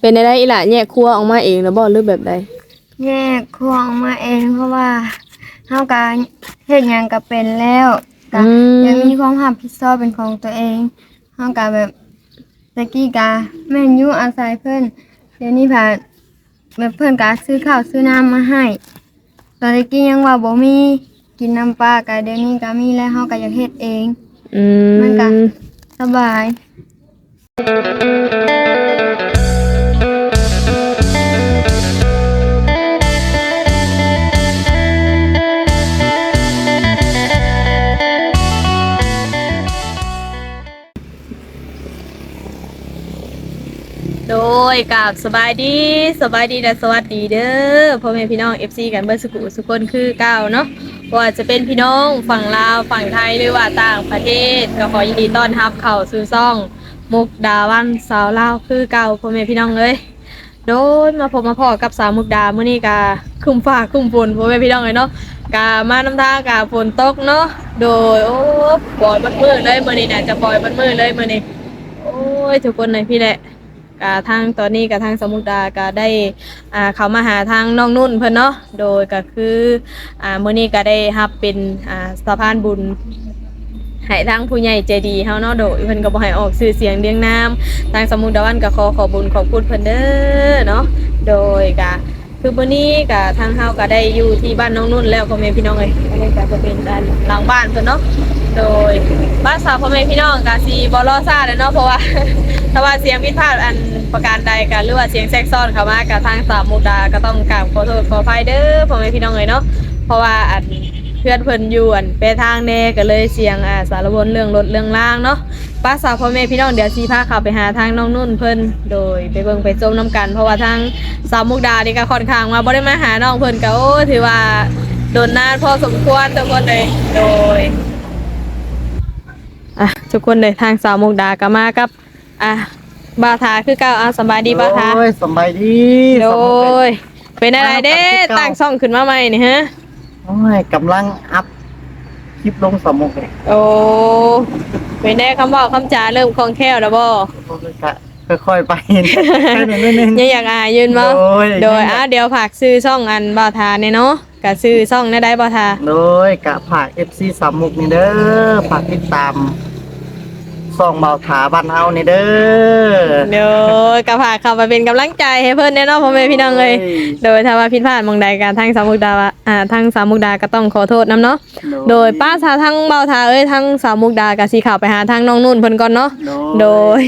เป็นได้อีหล่ะแยกครัวออกมาเองแล้วบ่หรือแบบใดแยกครัวออกมาเองเพราะว่าเฮาก็เฮ็ดหยังก็เป็นแล้วก็อืมยังมีความรับผิดชอบเป็นของตัวเองเฮาก็แบบตะกี้กะแม่นอยู่อาศัยเพิ่นเดี๋ยวนี้ผ่าแบบเพิ่นก็ซื้อข้าวซื้อน้ำมาให้ตอนตะกี้ยังว่าบ่มีกินน้ำปลาก็เดี๋ยวนี้ก็มีแล้วเฮาก็อยากเฮ็ดเอง อืมมันก็สบาย ดยกับสบายดีสบายดีและสวัสดีเด้อพ่อแม่พี่น้อง FC กันเบิดสุกุสุกคนคือเก่าเนาะว่าจะเป็นพี่น้องฝั่งลาวฝั่งไทยหรือว่าต่างประเทศ ก็ขอยินดีต้อนรับเข้าสู่ซ่อง มุกดาวันสาวลาวคือเก่าพ่อแม่พี่น้องเอ้ยโดยมาพบมาพอกับสาวมุกดามื้อนี้กาคุ้มฟ้าคุ้มฝนพ่อแม่พี่น้องเลยเนาะกามาน้ำทากาฝนตกเนาะโดยโอ้ปล่อยบัดมือเลยมื้อนี้น่ะจะปล่อยบัดมือเลยมื้อนี้โอ้ยทุกคนเลยพี่แหละ กะทางตอนนี้กับทางสมุทรดาก็ได้อ่าเขามาหาทางน้องนุ่นเพิ่นเนาะโดยก็คืออ่ามื้อนี้ก็ได้รับเป็นอ่าสะพานบุญให้ทางผู้ใหญ่ใจดีเฮาเนาะโดยเพิ่นก็บ่ให้ออกสื่อเสียงเรียงนามทางสมุทรดาวันก็ขอขอบุญขอบคุณเพิ่นเด้อเนาะโดยก็ คือมื้อนี้ก็ทางเฮาก็ได้อยู่ที่บ้านน้องนุ่นแล้วพ่อแม่พี่น้องเอ้ยอันนี้ก็จะเป็นด้านหลังบ้านเพิ่นเนาะ โดยบ้านสาวพ่อแม่พี่น้องก็สิบ่รอซ่าแล้วเนาะเพราะว่า ถ้าว่าเสียงผิดพลาดอันประการใดกันหรือว่าเสียงแทรกซ้อนเข้ามากับทางสามมุกดาก็ต้องกราบขอโทษขออภัยเด้อพ่อแม่พี่น้องเลยเนาะ เพราะว่าอันเพื่อนเพิ่นอยู่อันไปทางแน่ก็เลยเสียงอ่าสารวนเรื่องรถเรื่องล่างเนาะ ป้าสาวพ่อแม่พี่น้องเดี๋ยวสีพาเขาไปหาทางน้องนุ่นเพิ่นโดยไปเบิ่งไปชมน้กัน เพราะว่าทางสาวมุกดานี่ก็ค่อนข้างมาบ่ได้มาหาน้องเพิ่นก็โอ้ถือว่าโดนนานพอสมควรทุกคนเลยโดยอะทุกคนเลยทางสาวมุกดาก็มากับอะบาทาคือเก้าอะสบายดีบาทาโอ้ยสบายดีโดสบายเป็นอะไรเด้ตั้งซ่องขึ้นมาใหม่นี่ฮะโอ้ยกำลังอัพ คลิปลงสมุกเลยโอ้เป็นได้คำบอกคำจาเริ่มคล่องแคล่วแล้วบ่โอ้ยกะค่อยๆไปแค่นิดนึงยังอยากอายยืนบ่โดยโดยอะเดี๋ยวฝากซื้อซ่องอันบาทาเนี่ยเนาะก็ซื้อซ่องได้ได้บาทาโดยกะผาก FC สามมุกนี่เด้อฝากติดตาม ส่องเบาถาบ้านเฮานี่เด้อเดี๋ยวก็ฝากเข้าไปเป็นกำลังใจให้เพิ่นแน่เนาะพ่อแม่พี่น้องเลย โดยถ้าว่าผิดพลาดหมองใดการทางสามมุกดาว่าอ่าทางสามมุกดาก็ต้องขอโทษนํเนาะโดยป้าสาทั้งเบาทาเอ้ยทั้งสาวมุกดากับสีขาวไปหาทางน้องนุ่นเพิ่นก่อนเนาะโดย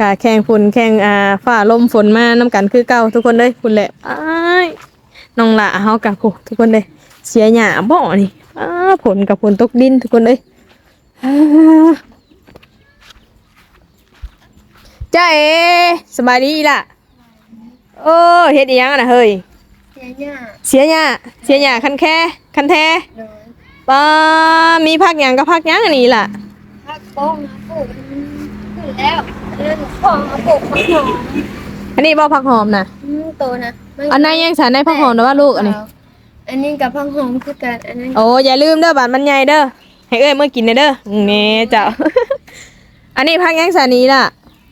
กะแข่งฝุ่นแข่งอ่าฝ่าลมฝนมาน้ำกันคือเก่าทุกคนเลยคุณแหละอ้ายน้องละเฮากับผู้ทุกคนเลยเสียหยาบ่นี่อ้าผลกับผลตกดินทุกคนเลยอ้า จ้าเอสบายดีล่ะ โอ้เฮ็ดอีหยังอะน่ะเฮ้ย เสียหน้าเสียหยาเสียหยาคันแค่คันแท้โดยป้ามีพักหยังก็พักหยังอันนี้ล่ะ พักโป้งนะปลูกมันขึ้นแล้วเรื่องของมาปลูกผักหอมอันนี้บ่พักหอมนะอืมโตนะมัอันนั้นยังฉันได้พักหอมนะว่าลูกอันนี้ อันนี้กับผักหอมคือกันอันนั้นโอ้อย่าลืมเด้อบาดมันใหญ่เด้อให้เอ้ยเมื่อกินเด้อเน่เจ้า อันนี้พักหยังสันนี้ล่ะ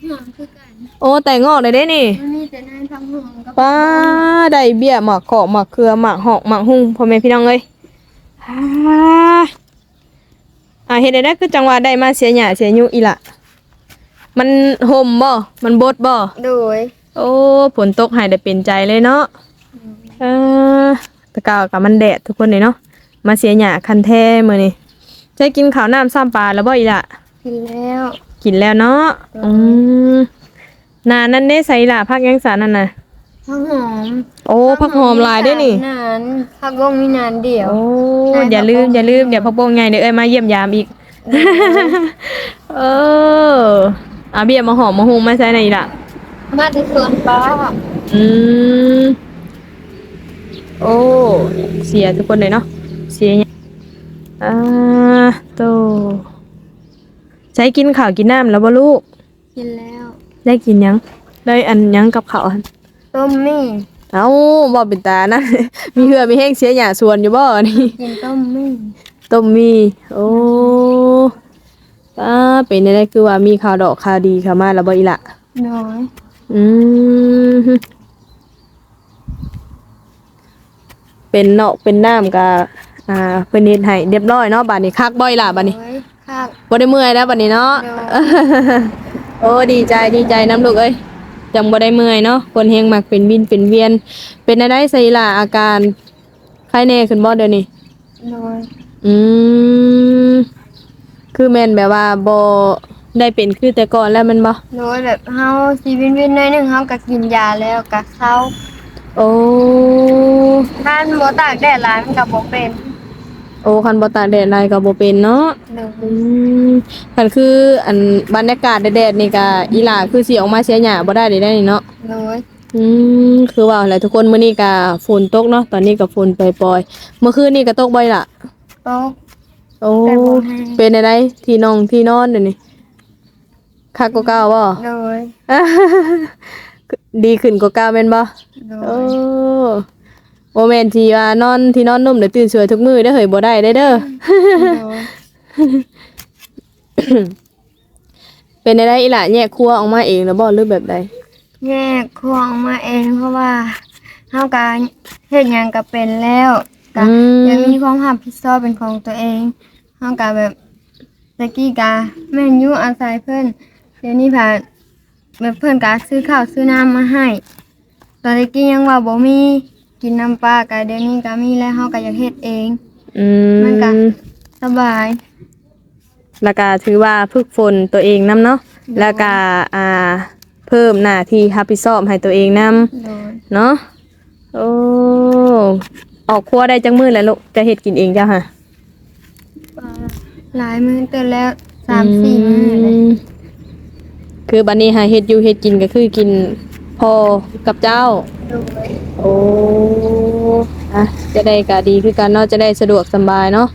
หอมคือกันโอ้แต่งอกเลยได้นี่มันมีแต่นายผักหอมกับป้าได้เบี้ยหมักเกาะหมักเครือหมักหอกหมักหุ่งพ่อแม่พี่น้องเอ้ยอ่าอ่าเฮ็ดได้คือจังหวะได้มาเสียหยาเสียยุอีล่ะมันห่มบ่มันบดบ่โดยโอ้ฝนตกใหายได้เป็นใจเลยเนาะเออตะกาวกับมันแดดทุกคนเลยเนาะมาเสียหยาคันแท้มือนี่จะกินข้าวน้ำซ้ำปลาแล้วบ่อีละกินแล้ว กินแล้วเนาะอืมนานั่นได้ใส่ละพักยังสารนั่นน่ะผักหอมโอ้พักหอมหลายได้อนี่นานผักบงมีนานเดียวโอ้ได้อย่าลืมพักบ่งอย่าลืมเดี๋ยวพักบงไงเดี๋ยวเอ้ยมาเยี่ยมยามอีกเอออาเบียมาหอมมาหุงมาใส่ไหนอีละมาที่สวนป้าอืมโอ้เสียทุกคนเลยเนาะเสียเนี่ยอ่าโต ใช้กินข้าวกินน้ำแล้วบ่ลูก กินแล้วได้กินยัง ได้อันยังกับข้าวหั่นต้มมี่เอ้าบ่เป็นตานะ มีเหือมีแห้งเสียหยาส่วนอยู่บ่นี่กินต้มมี่ต้มมีโอ้ป้าเป็นได้คือว่ามีข่าวดอกข่าวดีเข้ามาแล้วบ่อีละน้อยอืมเป็นเนาะเป็นน้ำกับอ่าเพิ่นเฮ็ดให้เรียบร้อยเนาะบัดนี้คักบ่อยล่ะบัดนี้โดย ค่ะบ่ได้เมื่อยแล้วบัดนี้เนาะโดโอ้ดีใจดีใจน้ำลูกเอ้ยจังบ่ได้เมื่อยเนาะคนเฮงมักเป็นวินเป็นเวียน เป็นอะไรไสล่ะอาการไข้แน่ขึ้นบ่เดี๋ยวนี้โดยอืมคือแม่นแบบว่าบ่ได้เป็นคือแต่ก่อนแล้วแมันบ่โดยแบบเฮาสิวินวินหน่อยหนึงเฮาก็กินยาแล้วก็เซาโอ้บ้านบ่ตากแดดหลายมันก็บ่เป็น โอ้คันบ่ตากแดดไรก็บ่เป็นเนาะโดยอืมคันคืออันบรรยากาศแดดๆนี่ก็อีหล่าคือสิออกมาเสียหญ้าบ่ได้เด้ได้นี่เนาะ โดยอืมคือว่าอะไรทุกคนมื้อนี้ก็ฝนตกเนาะตอนนี้ก็ฝนปล่อยๆเมื่อคืนนี่ก็ตกบ่อยล่ะโต๊ะ โอ้แต่บ่แห้ง เป็นอะไรที่นองที่นอนเดี๋ยวนี้คักกว่าเก่าบ่ โดยดีขึ้นกว่าเก่าแม่นบ่โดโอ้ย โมเมนต์ที่ว่านอนที่นอนนุ่มเดี๋ยวตื่นสวยทุกมื้อได้อเฮ้ยบ่ได้ได้อเด้อโดยเป็นอะไรอีหล่ะแยกครัวออกมาเองแล้วบ่หรือแบบใดแยกของมาเองเพราะว่าเฮาก็เฮ็ดหยังก็เป็นแล้วก็อืมยังมีความรับผิดชอบเป็นของตัวเองเฮาก็แบบตะกี้ก็แม่นอยู่อาศัยเพิ่นเดี๋ยวนี้ผ่านแบบเพิ่นก็ซื้อข้าวซื้อน้ำมาให้ ตอนตะกี้ยังว่าบ่มี กินน้ำปลาก็เดี๋ยวนี้ก็มีแล้วเฮาก็อยากเฮ็ดเอง อืมันก็มสบาย แล้วก็ถือว่าฝึกฝนตัวเองนํเนาะแล้วก็อ่าเพิ่มหน้าที่รับผิดชอบให้ตัวเองนํโดยเนาะโอ้ออกครัวได้จังมื้อแล้วลูกจะเฮ็ดกินเองจ้ะฮะหลายมื้อเตือนแล้วสามสี่มื้อเลยมคือบัดนี้หาเฮ็ดอยู่เฮ็ดกินก็คือกิน พอกับเจ้า โดยโอ้อะจะได้ก็ดีคือกันเนาะจะได้สะดวกสำบายเนาะ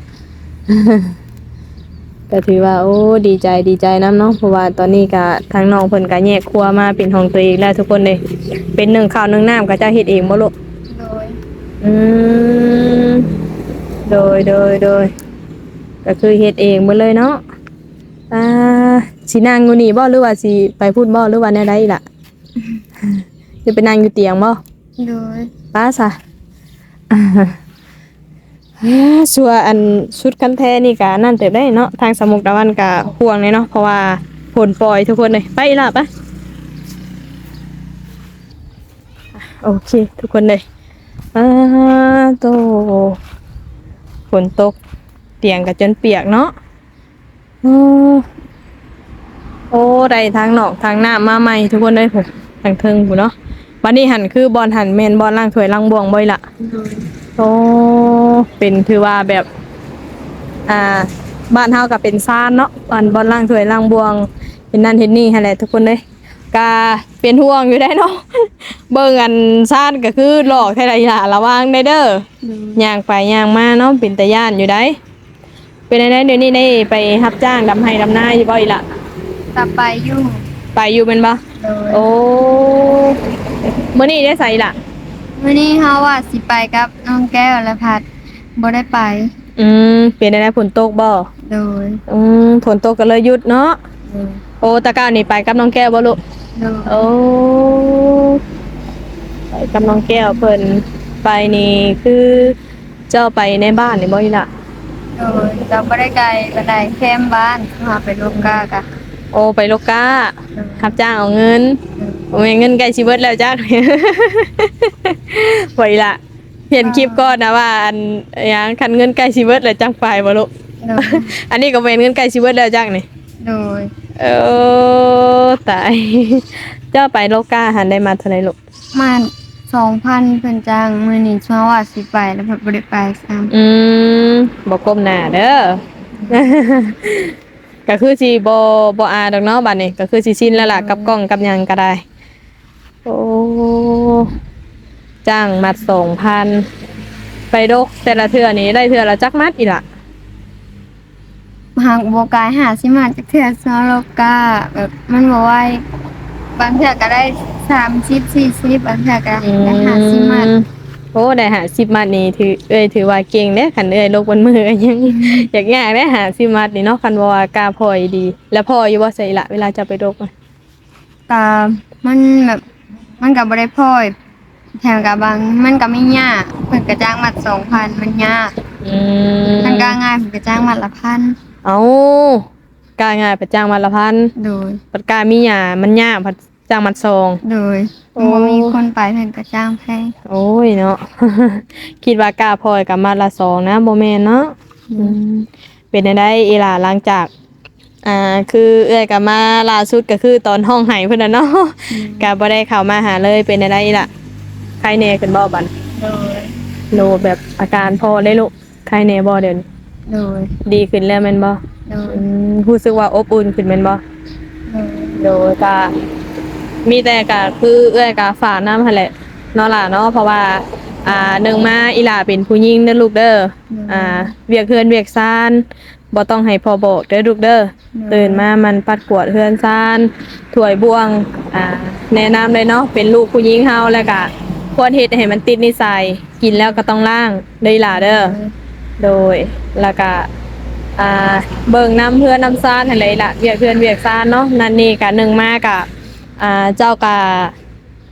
ก็ถือว่า โอ้ ดีใจดีใจน้ำเนาะเพราะว่าตอนนี้ก็ทางน้องเพิ่นก็แยกครัวมาเป็นของตัวเองแล้วทุกคนเลยเป็นหนึ่งข้าวหนึ่งน้ำก็เจะเฮ็ดเองบ่ลูกโดยอืมโดยโดยโดยก็คือเฮ็ดเองหมดเลยเนาะอ่าสินั่งอยู่นี่บ่หรือว่าสิไปพูดบ่หรือว่าแนวใดล่ะ จะไปนั่งอยู่เตียงบ่โดยป้าซะอ่าชัวอันชุดกันแท้นี่กะนั่นเติบได้เนาะทางสมุกตะวันกะห่วงเลยเนาะเพราะว่าผลปล่อยทุกคนเลยไปอีหล่ะปะอะโอเค ทุกคนเลยอ่าโตฝนตกเตียงกับจนเปียกเนาะโอ้โอ้ได้ทางนอกทางหน้ามาใหม่ทุกคนเลยผม ทางเทิงผมเนาะวันนี้หันคือบอลหันเมนบอลล่างถวยล่างบวงบ่อยละโดยโอ้เป็นถือว่าแบบ อ่า บ้านเฮากับเป็นซ่านเนาะบอลบอลล่างถวยล่างบวง เห็นนั่นเห็นนี่หั่นแหละทุกคนเลยกาเป็นห่วงอยู่ได้เนาะเบิ่งอันซ่านก็คือหลอกให้ระยะระวังได้เด้อย่างไปย่างมาเนาะเป็นตาย่านอยู่ได้เป็นได้เดี๋ยวนี้ได้ไปรับจ้างดำไห้ดำนาอยู่บ่อยละต่อไปยุ่ง ไปอยู่เป็นบ่โดยโอ้มื้อนี้ได้ใส่ละวันนี้เฮาว่าสิไปกับน้องแก้วและพัดบ่ได้ไป อืมเป็นได้ฝนตกบ่โดยอืมฝนตกก็เลยหยุดเนาะโอ้ตะก้าวนี่ไปกับน้องแก้วบ่ลูก โดยโอ้ไปกับน้องแก้วเพิ่นไปนี่คือเจ้าไปในบ้านนี่บ่อีล่ะ โดยเราบ่ได้ไกลบ่ได้แคมป์บ้านเฮาไปลงกากะ โอ้ไปโลการับจ้างเอาเงินโอ้ยเงินใกล้สิเบิดแล้วจ้าบ่อีล่ะเห็นคลิปก่อนนะว่าอันหยังคันเงินใกล้สิเบิดแล้วจังไปบ่ลูกโดยอันนี้ก็เป็นเงินใกล้สิเบิดแล้วจังนี่โดยเออตายเจ้าไปโลกาหันได้มาเท่าไหร่ลูกมา2,000เพิ่นจ้างมื้อนี้ชัวว่าสิไปแล้วเพิ่นบ่ได้ไปซ้ำอืมบอกก้มหน้าเด้อ ก็คือสิบ่บ่อาดอกเนาะบัดนี้ก็คือสิชินแล้วล่ะกับกล้องกับหยังก็ได้ โอ้จ้างมัด2,000ไปดกแต่ละเทื่อนี้ได้เทื่อละจักมัดอีหล่ะหากบ่กายหาสิมาจากเทื่อซอโลกาแบบมันบ่ไหวบางเทื่อก็ได้30 40บางเทื่อก็ได้50มา โอ้ได้หา10มัดนี่ถือเอ้ยถือว่าเก่งเด้คันเอ้ยลกบนมือก็ยังอยากยากได้หา10มัดนี่เนาะคันว่าว่ากล้าพอยดี แล้วพออยู่บ่ใส่ละเวลาจะไปดกอะกะมันแบบมันกับบริพอยแถมกับบางมันก็ไม่ยากเพิ่นกระจ้างมัดสองพันมันยากอืมมันก็ง่ายเพิ่นกระจ้างมัดละพันเอากายง่ายประจ้างวันละพันโดยปัดกายมีหยามันยากผัด จ้างมัดซอง โดยโอ้ บ่มีคนไปเพิ่นกระจ้างแพงโอ้ยเนาะ คิดว่ากาพลอยกับมาละสองนะโมเมนเนาะอืมเป็นได้ได้อีหล่าหลังจาก อ่า คือเอื้อยกับมาล่าสุดก็คือตอนห้องไห้เพิ่นน่ะเนาะกาบ่ได้เข้ามาหาเลยเป็นได้ได้อีหล่ะใครแน่ขึ้นบ่บันโดยโนแบบอาการพอได้ลูกใครแน่บ่เดี๋ยวนี้โดยดีขึ้นแล้วแม่นบ่โดยอืมรู้สึกว่าอบอุ่นขึ้นแม่นบ่ โดยโดยกะ มีแต่กะคือเอื้อยกะฝากน้ำหั่นแหละเนาะล่ะเนาะเพราะว่าอ่าหนึ่งมาอีหล่าเป็นผู้หญิงเด้อลูกเด้ออ่าเวียกเฮือนเวียกซ่านบ่ต้องให้พ่อบอกเด้อลูกเด้อตื่นมามันปัดกวาดเฮือนซ่านถ้วยบวงอ่าแนะนำเลยเนาะเป็นลูกผู้หญิงเฮาแล้วก็ควรเฮ็ดให้มันติดนิสัยกินแล้วก็ต้องล้างเด้ออีหล่าเด้อโดยแล้วก็อ่าเบิ่งน้ำเพื่อนน้ำซ่านอะไรล่ะเวียกเพื่อนเวียกซ่านเนาะนั่นนี่กะหนึ่งมากะ อ่าเจ้ากะ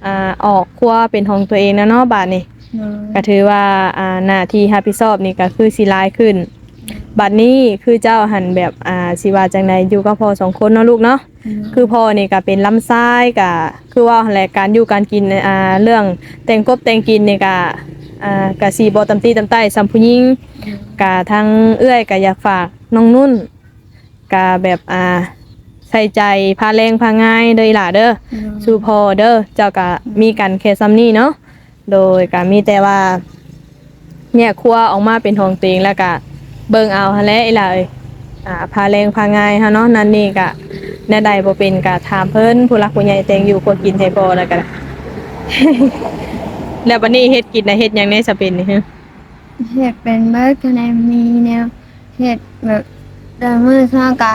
อ่าออกครัวเป็นของตัวเองนะเนาะบาดนี้โดยก็ถือว่าอ่าหน้าที่รับผิดชอบนี่ก็คือสิหลายขึ้นบัดนี้คือเจ้าหันแบบอ่าสิว่าจังไดอยู่กับพ่อสองคนเนาะลูกเนาะคือพ่อนี่ก็เป็นลำไส้ก็คือว่าหั่นแหละการอยู่การกินอ่าเรื่องแต่งกบแต่งกินนี่ก็อ่าก็สิบ่ตำตีตำใต้ซ้ำผู้หญิงก็ทางเอื้อยก็อยากฝากน้องนุ่นก็แบบอ่า ใส่ใจพาแรงพาง่ายเด้อล่ะเด้อสู่พ่อเด้อเจ้าก็มีกันแค่ซ้ำนี้เนาะโดยก็มีแต่ว่า เนี่ยครัวออกมาเป็นของตัวเองแล้วก็เบิ่งเอาหั่นแหละอีหล่ะเอ้ยอ่าพาแรงพาง่ายฮะเนาะนั่นนี่ก็แน่ใดบ่เป็นก็ถามเพิ่นผู้รักผู้ใหญ่แต่งอยู่คนกินให้พอแล้วกันแล้วบัดนี้เฮ็ดกินน่ะเฮ็ดหยังในสะเป็นนี่ฮะเฮ็ดเป็นเบิดคะแนนมีแนวเฮ็ดแบบเดินมือช่วงกะ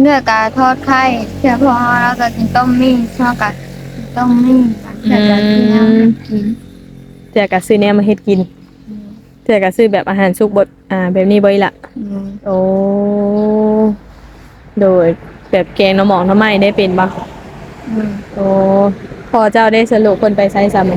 เนื้อกะทอดไข่เชื่อพอเราก็กินต้มมี่ช่วงกะกินต้มมี่กันเชื่อจะกินน้ำกินเจ้าก็ซื้อแนวมาเฮ็ดกินเจ้าก็ซื้อแบบอาหารสุกบดอ่า แบบนี้บ่อีหละอืมโอ้โดยแบบแกงหน่อหมองหน่อไม้ได้เป็นบ่อืมโอ้พอเจ้าได้สรุปเพิ่นไปไสซ้ำก็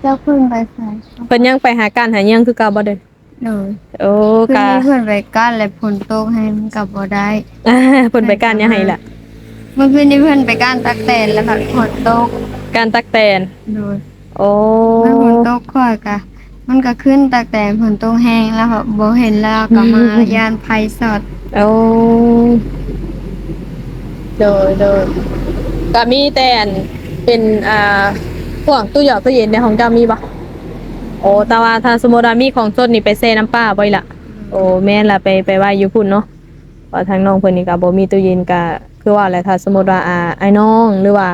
เจ้าขึ้นไปใส่เพิ่นยังไปหาการหาหยังคือเก่าบ่เด้อ หนูโอ้ขึ้นกะนี้เพื่อนไปกั้นและผลตกให้มันกลับบ่ได้อ่าเพิ่นไปการหยังให้ล่ะ เมื่อคืนนี้เพื่อนไปกั้นตักแตนแล้วแบบผลตกการตักแตนหนูโอ้มันฝนตกค่อยกะ มันก็ขึ้นตักแต่ฝนตกแห้งแล้วแบบบ่เห็นแล้วก็มายานภัยสดโอ้โดยโดยก็มีแต่อันเป็นอ่าพวกตู้หยอดตู้เย็นในของเจ้ามีปะ โอ้แต่ว่าถ้าสมมติว่ามีของสดนี่ไปเซน้ำป้าบ่อยละโอ้แม่นละไปไปไหว้อยู่พุ่นเนาะเพราะทางน้องเพิ่นนี่ก็บ่มีตู้เย็นก็คือว่าแหละถ้าสมมติว่าอ่าไอ้น้องหรือว่า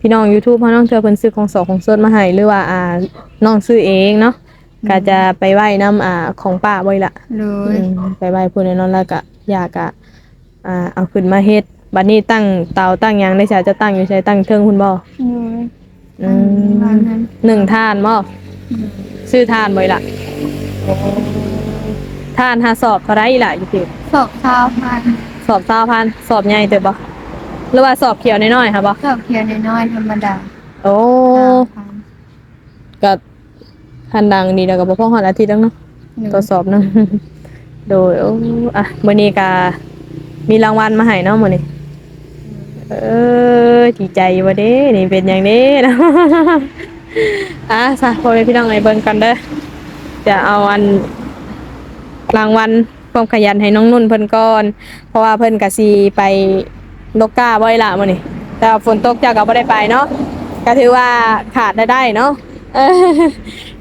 พี่น้อง YouTube เฮาน้องเธอเพิ่นซื้อของสดของสดมาให้หรือว่าอ่าน้องซื้อเองเนาะก็จะไปไหว้น้ำอ่าของป้าบ่อยละเลอืยมไปไหว้พูดในนอนแล้วก็อยากอะอ่าเอาขึ้นมาเฮ็ดบัดนี้ตั้งเตาตั้งหยังได้ใช้จะตั้งอยู่ใช้ตั้งเทิงคุณบ่เลยอืมประมาณนั้นหนึ่งทานบ่ ซื้อทานบ่อยล่ะทานหาสอบเท่าไรล่ะอยู่ที่ศพเท้าพันสอบสาวพันสอบใหญ่เด้อบ่หรือว่าสอบเขียวน้อยๆค่ะบ่ศพเขียวน้อยๆธรรมดาโอ้พันก็คันดังดีแล้วก็บ่พอฮอดอาทิตย์แล้วเนาะ ตรวจสอบเนาะ โดยโอ้อะมื้อนี้ก็มีรางวัลมาให้เนาะมื้อนี้ เออดีใจว่าเด้ นี่เป็นอย่างนี้นะ อะซะพ่อเลยพี่น้องไอ้เบิ่งกันเด้อจะเอาอันรางวัลความขยันให้น้องนุ่นเพิ่นก่อน เพราะว่าเพิ่นก็สิไปนกกาบ่อยละมื้อนี้แต่ฝนตกเจ้าก็บ่ได้ไปเนาะก็ถือว่าขาดได้ได้เนาะ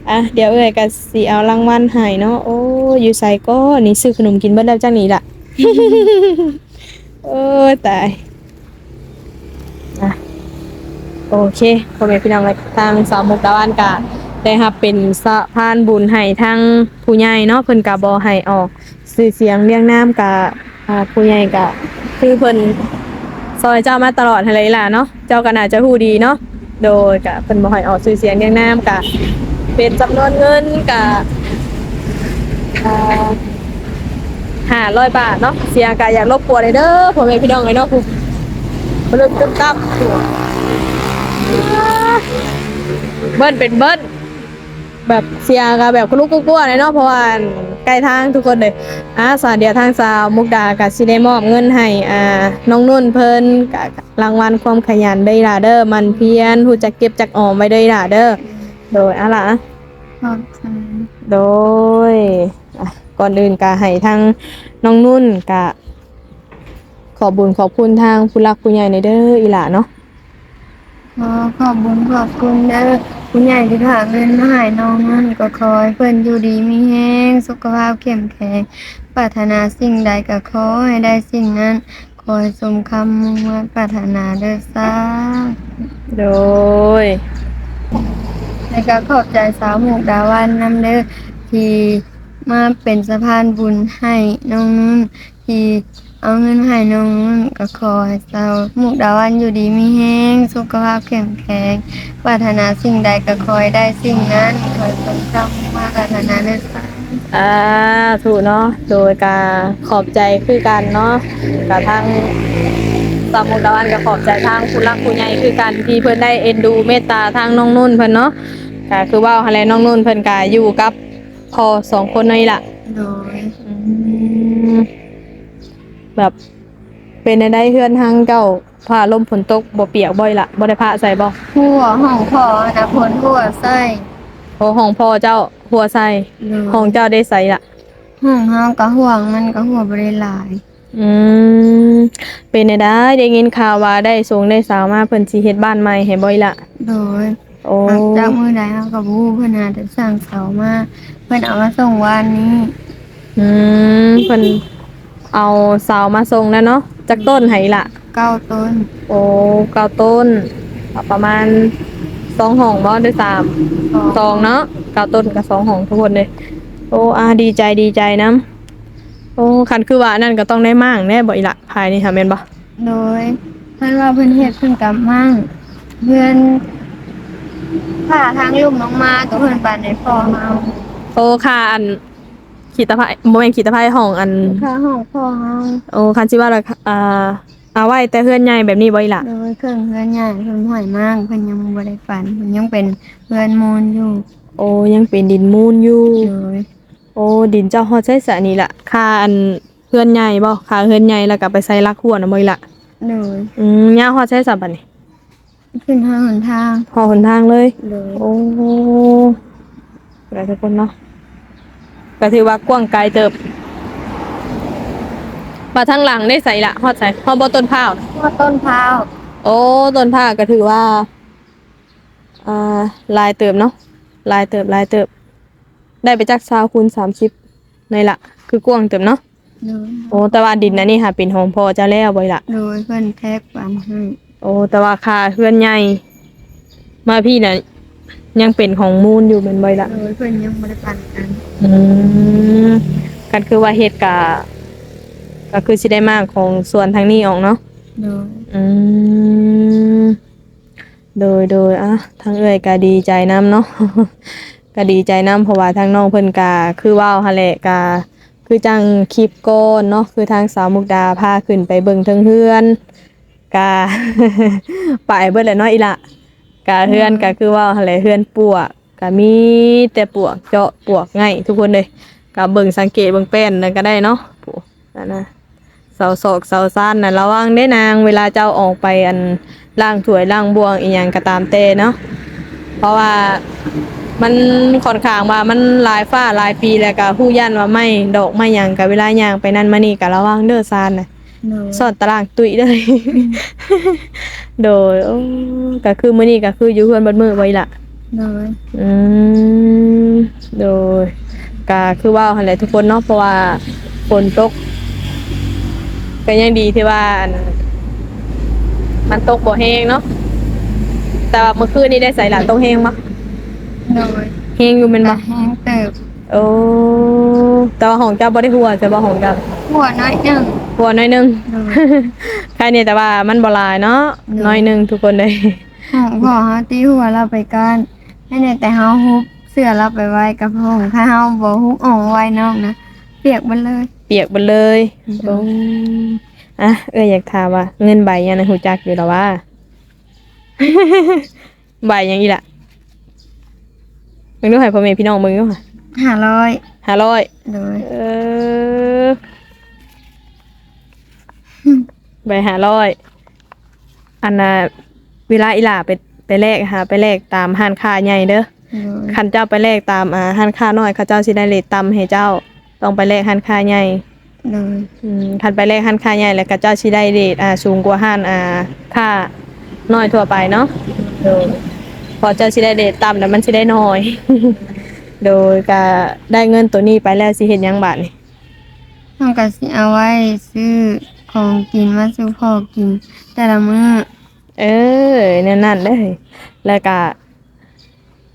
อะเดี๋ยวเอ้ยก็สิเอารางวัลให้เนาะโอ้อยู่ไสก็นี่ซื้อขนมกินเบิดแล้วจังนี้ล่ะ โอ้ตายอะ โอเคพ่อแม่พี่น้องเลยทางสาวมุกดาวันกะได้รับเป็นสะพานบุญให้ทางผู้ใหญ่เนาะเพิ่นกะบ่ให้ออกสื่อเสียงเรียงนากะอ่าผู้ใหญ่กะคือเพิ่นซอยเจ้ามาตลอดเลยล่ะเนาะเจ้าก็น่าจะฮู้ดีเนาะโดยกะเพิ่นบ่ให้ออกสื่อเสียงเรียงนากะเป็นจำนวนเงินกะอ่า500บาทเนาะเสียกาอยากรบกวนเลยเด้อพ่อแม่พี่น้องเลยเนาะผู้บ่ลืมตึ้มตับ เบิ้ลเป็นเบิ้ลแบบเสียกาแบบคุลุกกลัวๆเลยเนาะเพราะว่าใกล้ทางทุกคนเลยอ่าสาเดียวทางสาวมุกดากับสิได้มอบเงินให้อ่าน้องนุ่นเพิ่นกะรางวัลความขยันได้ล่ะเด้อมันเพียรรู้จักเก็บจักออมไว้ได้ล่ะเด้อโดยอะล่ะขอบใจโดยก่อนอื่นก็ให้ทางน้องนุ่นกะขอบุญขอบคุณทางผู้รักผู้ใหญ่ในเด้ออีหล่าเนาะ ขอขอบคุญขอบคุณเด้อคุณใหญ่ที่ฝากเงินมาให้น้องนั่นก็ขอให้เพิ่นอยู่ดีมีแห้งสุขภาพเข้มแข็งปรารถนาสิ่งใดก็ขอให้ได้สิ่งนั้น ขอให้สมคำมุ่งมั่นปรารถนาเด้อสาธุโดยในการขอบใจสาวหมูกดาวันนำเด้อที่มาเป็นสะพานบุญให้น้องนุ่นที่ เอาเงินให้น้องนุ่นก็ขอให้สาวหมูกดาวันอยู่ดีมีแห้งสุขภาพเข้มแข็งปรารถนาสิ่งใดก็ขอให้ได้สิ่งนั้นขอให้สมคำมาปรารถนาเด้อสาธุอ่าถูกเนาะโดยการขอบใจคือกันเนาะกับทางสามุตะวันก็ขอบใจทางผู้รักผู้ใหญ่คือกันที่เพิ่นได้เอ็นดูเมตตาทางน้องนุ่นเพิ่นเนาะก็คือว่าอะไรน้องนุ่นเพิ่นก็อยู่กับพ่อสองคนนี่ล่ะโดยอืม แบบเป็นในได้เฮือนทางเจ้าผ้าลมฝนตกบ่เปียกบ่อยละบ่ได้ผ้าใส่บ่หัวห้องพ่อนะผลหัวไส้โอ้ห้องพ่อเจ้าหัวใส่โดยห้องเจ้าได้ใส่ละห้องเฮาก็ห่วงมันก็หัวบ่ได้หลาย อืมเป็นในได้ได้ยินข่าวว่าได้สูงได้สาวมาเพิ่นสิเฮ็ดบ้านใหม่ให้บ่อยละโดยโอ้หลังจากมือใดเขากับผู้เพื่อนหาแต่สั่งเสามาเพื่อนเอามาส่งวันนี้อืมเพิ่น เอาเสาวมาส่งแล้วเนาะจักต้นให้ละเก้าต้นโอ้เก้าต้นเอาประมาณสองห้องบ่หรือสามสองเนาะเก้าต้นกับสองของทุกคนเลยโอ้อาดีใจดีใจน้ำโอ้คันคือว่านั่นก็ต้องได้มั่งแน่บ่อีละภายนี่ค่ะแม่นบ่โดยเพื่อนว่าเพื่อนเฮ็ดเพื่อนกลับมั่งเพื่อนผ่าทางลูกน้องมาตัวเพื่อนปานในพ่อเฮาโอ้ค่ะอัน ขีตะไคร้บ่แม่นขีตะไคร้ห้องอัน ค่าห้องพ่อเฮาโอ้คันสิว่าละอ่าเอาไว้แต่เฮือนใหญ่แบบนี้บ่อีละโดยเครื่องเพื่อนใหญ่เพื่อนห่วยมากเพื่อนยังบ่ได้ฝันเพื่อนยังเป็นเพื่อนมูลอยู่โอ้ยังเป็นดินมูลอยู่ โดยโอ้ดินเจ้าฮอดใช้สะนี่ล่ะค่าอันเฮือนใหญ่บ่ค่าเฮือนใหญ่แล้วก็ไปใส่ลักหัวน่ะบ่อีละโดยอืมย่าฮอดใช้สับบัดนี้ขึ้นทางหนทางฮอดหนทางเลย โดยโอ้หลายทุกคนเนาะ ก็ถือว่ากว้างไกลเติบมาทางหลังได้ใส่ละฮอดใส่ฮอดบ่ต้นพร้าวน่ะพ่อต้นพร้าวโอ้ต้นพร้าวก็ถือว่าอ่าลายเติบเนาะลายเติบลายเติบ ได้ไปจักซาวคูณสามสิบในละคือกว้างเติบเนาะโดยโอ้แต่ว่าดินนะนี่ค่ะเป็นของพ่อเจ้าแล้วบ่อยละ โดยเพื่อนแท็กปันให้โอ้แต่ว่าค่าเพื่อนใหญ่มาพี่น่ะ ยังเป็นของมูลอยู่เป็นบ่อยละโดยเพื่อนยังไม่ได้ปันกันอืมกันคือว่าเหตุกะก็คือสิได้มากของส่วนทางนี้ออกเนาะ โดยอืมโดยโดยอะทางเอ่ยก็ดีใจน้ำเนาะ ก็ดีใจน้ำเพราะว่าทางน้องเพิ่นกาคือว่าวฮะแหละกาคือจังคลิปก้อนเนาะคือทางสาวมุกดาพาขึ้นไปเบิ่งเทิงเฮือนกา ไปเบิดแหละเนาะอีละ กาเฮือนก็คือว่าวฮะแหละเฮือนปวกก็มีแต่ปวกเจาะปวกง่ายทุกคนเลยก็เบิ่งสังเกตเบิ่งแป้นนั่นก็ได้เนาะผู้นั่นนะเสาโศกเสาซ่านน่ะระวังได้นางเวลาเจ้าออกไปอันล่างถ้วยล่างบวงอีหยังก็ตามเตเนาะเพราะว่ามันค่อนข้างว่ามันหลายฟ้าหลายปีแล้วก็ฮู้ยันว่าไม่ดอกไม่หยังก็เวลาย่างไปนั่นมานี่ก็ระวังเด้อซานน่ะ โดยสอดตารางตุ้ยเลย โดยโอ้ก็คือมื้อนี้ก็คืออยู่เฮือนเบิดมื้อไว้ล่ะ โดยอืมโดยก็คือว่าอะไรทุกคนเนาะเพราะว่าฝนตกก็ยังดีที่ว่าอันมันตกบ่แห้งเนาะแต่ว่าเมื่อคืนนี้ได้ใส่หลานตกแห้งปะโดยแห้งอยู่แมันแต่ปะแห้งเติบโอ้แต่ว่าของเจ้าบ่ได้หัวใช่บ่ของเจ้าหัวน้อยหนึ่ง หัวน้อยหนึงโดยใครเนี่ยแต่ว่ามันบ่หลายเนาะเนอะน้อยหนึงทุกคนเลยห้องพ่อเฮาตีหัวเราไปก่อนให้เนี่ยแต่เฮาฮุบเสื้อเราไปไว้กับห้องถ้าเฮาบ่ฮุบอ่องไว้นอกนะเปียกหมดเลยปียกหมดเลยโอ้อะเอ้ยอยากถามว่า เงินใบยังนะหูจักอยู่หรอว่าใบยังอีละมึงดูให้พ่อแม่พี่น้องมึงดูค่ะห้าร้อยห้าร้อย โดย เออ ใบห้าร้อยอันน่ะเวลาอีหล่าไปไปแลกหาไปแลกตามห้านค้าใหญ่เด้อโดยคันเจ้าไปแลกตามอ่าห้านค้าน้อยเขาเจ้าสิได้เลทต่ำให้เจ้าต้องไปแลกห้านค้าใหญ่โดยอืมคันไปแลกห้านค้าใหญ่แล้วก็เจ้าสิได้เลทอ่าสูงกว่าห้านอ่าค่าน้อยทั่วไปเนาะโดยพอเจ้าสิได้เลทต่ำแล้วมันสิได้น้อย โดยก็ได้เงินตัวนี้ไปแล้วสิเฮ็ดหยังบาดนี่ห้องก็สิเอาไว้ซื้อ ของกินมาสู่พ่อกิน แต่ละมื้อเออนั่นนั่นเด้อแล้วก็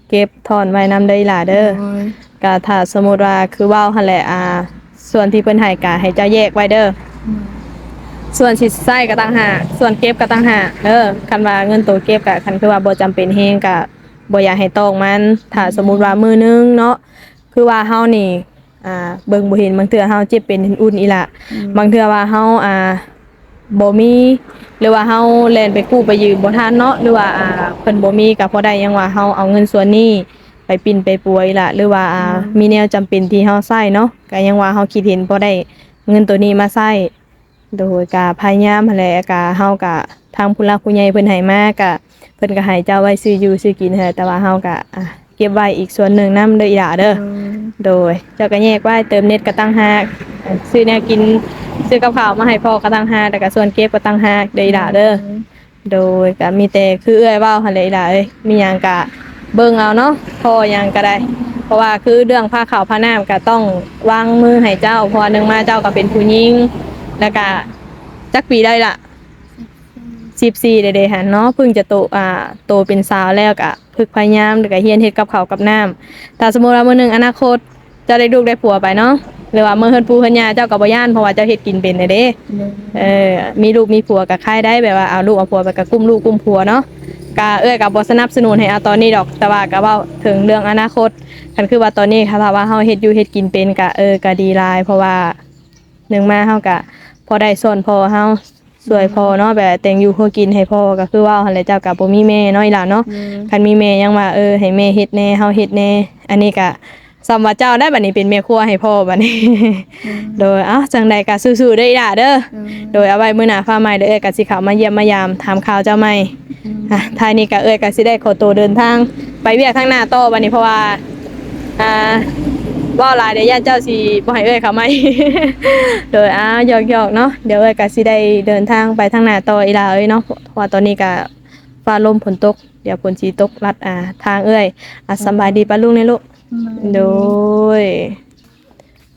เก็บทอนไว้นำเด้ออีหล่าเด้อโดยก็ถ้าสมมุติว่าคือเว้าหั่นแหละอ่า ส่วนที่เพิ่นให้ก็ให้เจ้าแยกไว้เด้อส่วนสิใช้ก็ต่างหากส่วนเก็บก็ต่างหากเด้อคันว่าเงินตัวเก็บก็คันคือว่าบ่จำเป็นเฮงก็บ่อยากให้ตองมัน ถ้าสมมุติว่ามือนึงเนาะ คือว่าเฮานี่ อ่าเบิ่งบ่เห็นบางเทื่อเฮาเจ็บเป็นอุ่นอีหละบางเทื่อว่าเฮาอ่าบ่มีหรือว่าเฮาแล่นไปกู้ไปยืมบ่ทันเนาะหรือว่าอ่าเพิ่นบ่มีก็พอได้หยังว่าเฮาเอาเงินส่วนนี้ไปปิ่นไปป่วยล่ะ หรือว่าอ่ามีแนวจำเป็นที่เฮาใช้เนาะก็ยังว่าเฮาคิดเห็นพอได้เงินตัวนี้มาใช้โดยกาพยายามหั่นแหละกะเฮากะทางผู้หลักผู้ใหญ่เพิ่นให้มากะเพิ่นก็ให้เจ้าไว้ซื้ออยู่ซื้อกินหั่นแหละแต่ว่าเฮากะอะ เก็บไว้อีกส่วนหนึ่งนำเด้ออีหล่าเด้อโดย เจ้าก็แยกไว้เติมเน็ตก็ตั้งหากซื้อแนวกินซื้อกับข้าวมาให้พ่อก็ตั้งหากแต่ก็ส่วนเก็บก็ตั้งหากเด้ออีหล่าเด้อโดยก็มีแต่คือเอื้อยเว้าหั่นแหละอีหล่าเอ้ยมีหยังก็เบิ่งเอาเนาะพ่อหยังก็ได้ เพราะว่าคือเรื่องผ้าขาวผ้าน้ำก็ต้องวางมือให้เจ้าเพราะว่าหนึงมาเจ้าก็เป็นผู้หญิงแล้วก็จักปีได้ละ 14เด้ๆหั่นเนาะเพิ่งจะโตอ่าโตเป็นสาวแล้วก็ฝึกพยายามแล้วก็เฮียนเฮ็ดกับข้าวกับน้ำถ้าสมมุติว่ามื้อหนึงอนาคตเจะได้ลูกได้ผัวไปเนาะหรือว่ามื้อเฮือนปู่เฮือนย่าเจ้าก็บ่ย่านเพราะว่าเจ้าเฮ็ดกินเป็นเด้เออมีลูกมีผัวก็คายได้แบบว่าเอาลูกเอาผัวไปก็กุ้มลูกกุ้มผัวเนาะก็เอ้ยก็บ่สนับสนุนให้เอาตอนนี้ดอกแต่ว่าก็เว้าถึงเรื่องอนาคตคันคือว่าตอนนี้ค่ะถ้าว่าเฮาเฮ็ดอยู่เฮ็ดกินเป็นก็เออก็ดีหลาย เพราะว่าหนึ่งมาเฮาก็พอได้ส่วนพอเฮา สวยพอเนาะแบบแต่งอยู่เพื่อกินให้พ่อก็คือว่าหั่นแหละเจ้าก็บ่มีแม่เนาะอีหล่ะเนาะคันมีแม่ยังว่าเออให้แม่เฮ็ดแหน่เฮาเฮ็ดแหน่อันนี้ก็สำว่าเจ้าได้บัดนี้เป็นแม่ครัวให้พ่อบัดนี้ โดยเอ้าจังใดก็สู้ๆเด้ออีหล่าเด้อโดยเอาไว้มื้อหน้าฟ้าใหม่เด้อเอ้ยก็สิเข้ามาเยี่ยมมายามถามข่าวเจ้าใหม่อะท้ายนี้ก็เอ้ยก็สิได้ขอตัวเดินทาง ไปเวียกทางหน้าต่อบัดนี้เพราะว่าอ่าเว่าลายเดี๋ยวย่านเจ้าสิบ่ให้เอ้ยเข้ามโดยอ้าวหยอกๆเนาะเดี๋ยวเอ้ยก็สิได้เดินทางไปทางหน้าต่ออีหลาเอ้ยเนาะเพราะว่าตอนนี้ก็ฟ้าลมฝนตก เดี๋ยวฝนสีตกลัดอ่าทางเอ้ยอะสำบายดีปะลุงเนี่ยลูก โดย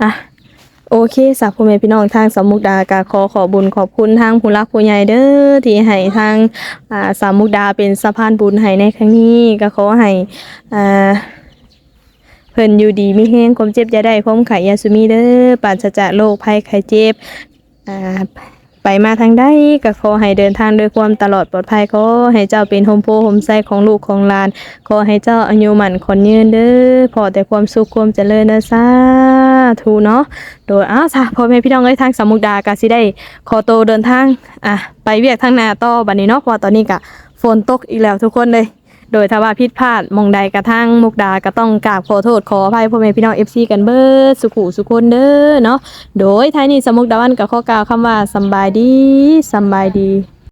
อะโอเคสาวพ่อแม่พี่น้องทางสามมุกดากาขอขอบุญขอบคุณทางผู้รักผู้ใหญ่เด้อที่ให้ทางอ่าสามมุกดาเป็นสะพานบุญให้ในครั้งนี้ก็ขอให้อ่า พิ่นอยู่ดีมีแห้งความเจ็บอย่าได้ความไข่ยาสุมีเด้อปราศจากโรคภัยไข้เจ็บอ่าไปมาทางใดก็ขอให้เดินทางด้วยความตลอดปลอดภัยขอให้เจ้าเป็นโฮมโพโฮมไซของลูกของหลานขอให้เจ้าอายุหมันคนยืนเด้อพอแต่ความสุขความเจริญนะสาธุเนาะโดยอ้าวสาพ่อแม่พี่น้องเอ้ยทางสามุกดากาสิได้ขอโตเดินทางอะไปเวียกทางนาต่อบัดนี้เนาะเพราะตอนนี้ก็ฝนตกอีกแล้วทุกคนเลย โดยถ้าว่าผิดพลาดมองใดกระทั่งมุกดาก็ต้องกราบขอโทษขออภัยพ่อแม่พี่น้องเอฟซีกันเบิดสุขุสุคนเด้อเนาะโดยท้ายนี้สมุกดาวันกับข้อกล่าวคำว่าสบายดีสบายดี